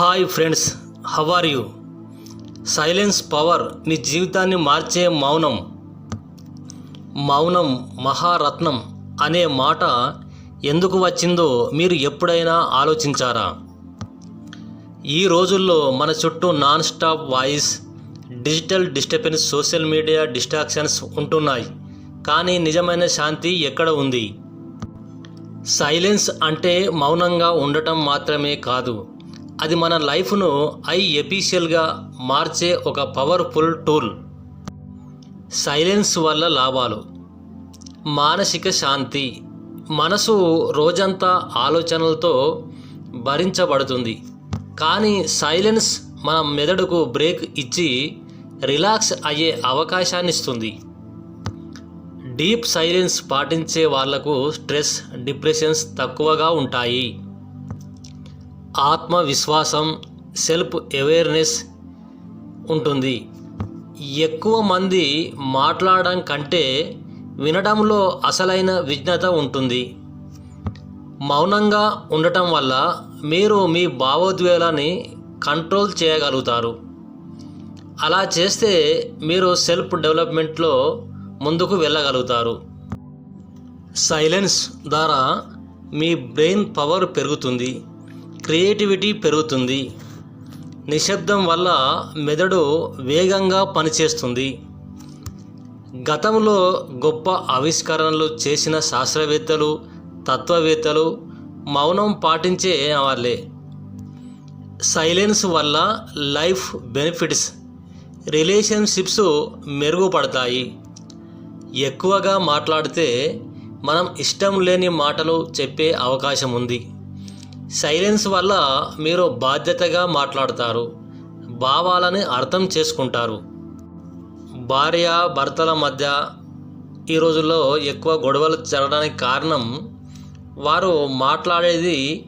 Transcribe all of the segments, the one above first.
Hi friends how are you? Silence power మీ జీవితాన్ని మార్చే మౌనం. మౌనం మహారత్నం అనే మాట ఎందుకు వచ్చిందో మీరు ఎప్పుడైనా ఆలోచించారా? ఈ రోజుల్లో మన చుట్టూ non stop voice digital disturbance social media distractions ఉంటున్నాయి. కానీ నిజమైన శాంతి ఎక్కడ ఉంది? సైలెన్స్ అంటే మౌనంగా ఉండటం మాత్రమే కాదు. అది మన లైఫ్ను ఐ ఎఫిషియల్గా మార్చే ఒక పవర్ఫుల్ టూల్. సైలెన్స్ వల్ల లాభాలు. మానసిక శాంతి. మనసు రోజంతా ఆలోచనలతో భరించబడుతుంది. కానీ సైలెన్స్ మన మెదడుకు బ్రేక్ ఇచ్చి రిలాక్స్ అయ్యే అవకాశాన్ని ఇస్తుంది. డీప్ సైలెన్స్ పాటించే వాళ్ళకు స్ట్రెస్ డిప్రెషన్స్ తక్కువగా ఉంటాయి. ఆత్మవిశ్వాసం సెల్ఫ్ అవేర్నెస్ ఉంటుంది. ఎక్కువ మంది మాట్లాడడం కంటే వినడంలో అసలైన విజ్ఞత ఉంటుంది. మౌనంగా ఉండటం వల్ల మీరు మీ భావోద్వేగాన్ని కంట్రోల్ చేయగలుగుతారు. అలా చేస్తే మీరు సెల్ఫ్ డెవలప్మెంట్లో ముందుకు వెళ్ళగలుగుతారు. సైలెన్స్ ద్వారా మీ బ్రెయిన్ పవర్ పెరుగుతుంది. క్రియేటివిటీ పెరుగుతుంది. నిశ్శబ్దం వల్ల మెదడు వేగంగా పనిచేస్తుంది. గతంలో గొప్ప ఆవిష్కరణలు చేసిన శాస్త్రవేత్తలు తత్వవేత్తలు మౌనం పాటించే వాళ్ళే. సైలెన్స్ వల్ల లైఫ్ బెనిఫిట్స్ రిలేషన్షిప్స్ మెరుగుపడతాయి. ఎక్కువగా మాట్లాడితే మనం ఇష్టం లేని మాటలు చెప్పే అవకాశం ఉంది. సైలెన్స్ వల్ల మీరు బాధ్యతగా మాట్లాడతారు భావాలని అర్థం చేసుకుంటారు. భార్య భర్తల మధ్య ఈ రోజుల్లో ఎక్కువ గొడవలు జరగడానికి కారణం వారు మాట్లాడేది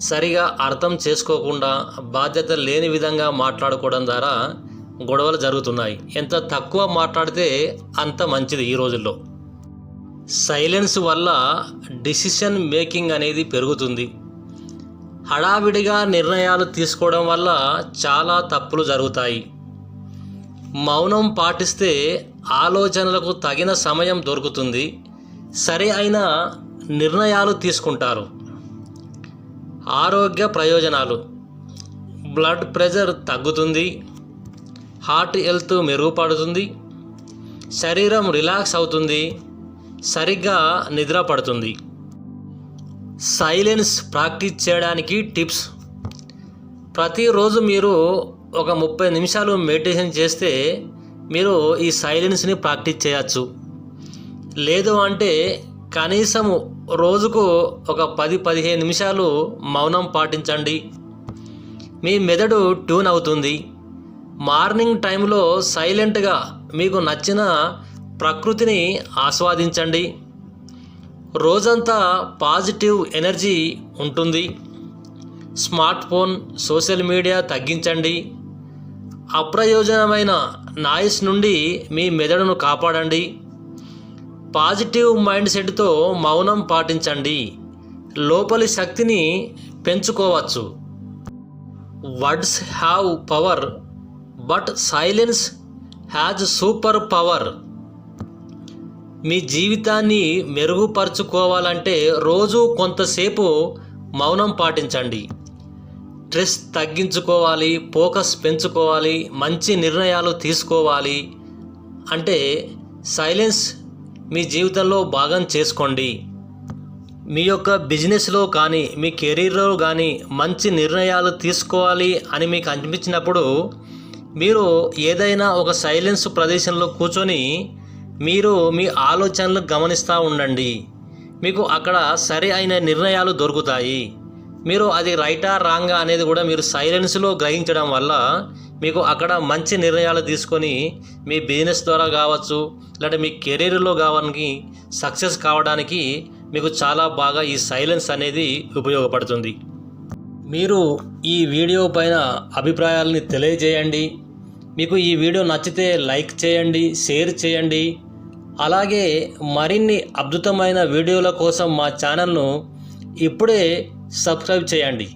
సరిగా అర్థం చేసుకోకుండా బాధ్యత లేని విధంగా మాట్లాడుకోవడం ద్వారా గొడవలు జరుగుతున్నాయి. ఎంత తక్కువ మాట్లాడితే అంత మంచిది ఈ రోజుల్లో. సైలెన్స్ వల్ల డిసిషన్ మేకింగ్ అనేది పెరుగుతుంది. హడావిడిగా నిర్ణయాలు తీసుకోవడం వల్ల చాలా తప్పులు జరుగుతాయి. మౌనం పాటిస్తే ఆలోచనలకు తగిన సమయం దొరుకుతుంది. సరి అయిన నిర్ణయాలు తీసుకుంటారు. ఆరోగ్య ప్రయోజనాలు. బ్లడ్ ప్రెషర్ తగ్గుతుంది. హార్ట్ హెల్త్ మెరుగుపడుతుంది. శరీరం రిలాక్స్ అవుతుంది. సరిగ్గా నిద్ర పడుతుంది. సైలెన్స్ ప్రాక్టీస్ చేయడానికి టిప్స్. ప్రతిరోజు మీరు ఒక ముప్పై నిమిషాలు మెడిటేషన్ చేస్తే మీరు ఈ సైలెన్స్ని ప్రాక్టీస్ చేయవచ్చు లేదు అంటే కనీసం రోజుకు ఒక పది పదిహేను నిమిషాలు మౌనం పాటించండి. మీ మెదడు ట్యూన్ అవుతుంది. మార్నింగ్ టైంలో సైలెంట్గా మీకు నచ్చిన ప్రకృతిని ఆస్వాదించండి. రోజంతా పాజిటివ్ ఎనర్జీ ఉంటుంది. స్మార్ట్ ఫోన్ సోషల్ మీడియా తగ్గించండి. అప్రయోజనమైన నాయిస్ నుండి మీ మెదడును కాపాడండి. పాజిటివ్ మైండ్ సెట్తో మౌనం పాటించండి. లోపలి శక్తిని పెంచుకోవచ్చు. Words have power but silence has super power. మీ జీవితాన్ని మెరుగుపరుచుకోవాలంటే రోజు కొంతసేపు మౌనం పాటించండి. స్ట్రెస్ తగ్గించుకోవాలి ఫోకస్ పెంచుకోవాలి మంచి నిర్ణయాలు తీసుకోవాలి. అంటే సైలెన్స్ మీ జీవితంలో భాగం చేసుకోండి. మీ యొక్క బిజినెస్లో కానీ మీ కెరీర్లో కానీ మంచి నిర్ణయాలు తీసుకోవాలి అని మీకు అనిపించినప్పుడు మీరు ఏదైనా ఒక సైలెన్స్ ప్రదేశంలో కూర్చొని మీరు మీ ఆలోచనలు గమనిస్తూ ఉండండి. మీకు అక్కడ సరి అయిన నిర్ణయాలు దొరుకుతాయి. మీరు అది రైటా రాంగా అనేది కూడా మీరు సైలెన్స్లో గ్రహించడం వల్ల మీకు అక్కడ మంచి నిర్ణయాలు తీసుకొని మీ బిజినెస్ ద్వారా కావచ్చు లేదంటే మీ కెరీర్లో కావడానికి సక్సెస్ కావడానికి మీకు చాలా బాగా ఈ సైలెన్స్ అనేది ఉపయోగపడుతుంది. మీరు ఈ వీడియో పైన అభిప్రాయాలని తెలియజేయండి. మీకు ఈ వీడియో నచ్చితే లైక్ చేయండి షేర్ చేయండి. అలాగే మరిన్ని అద్భుతమైన వీడియోల కోసం మా ఛానల్ను ఇప్పుడే సబ్స్క్రైబ్ చేయండి.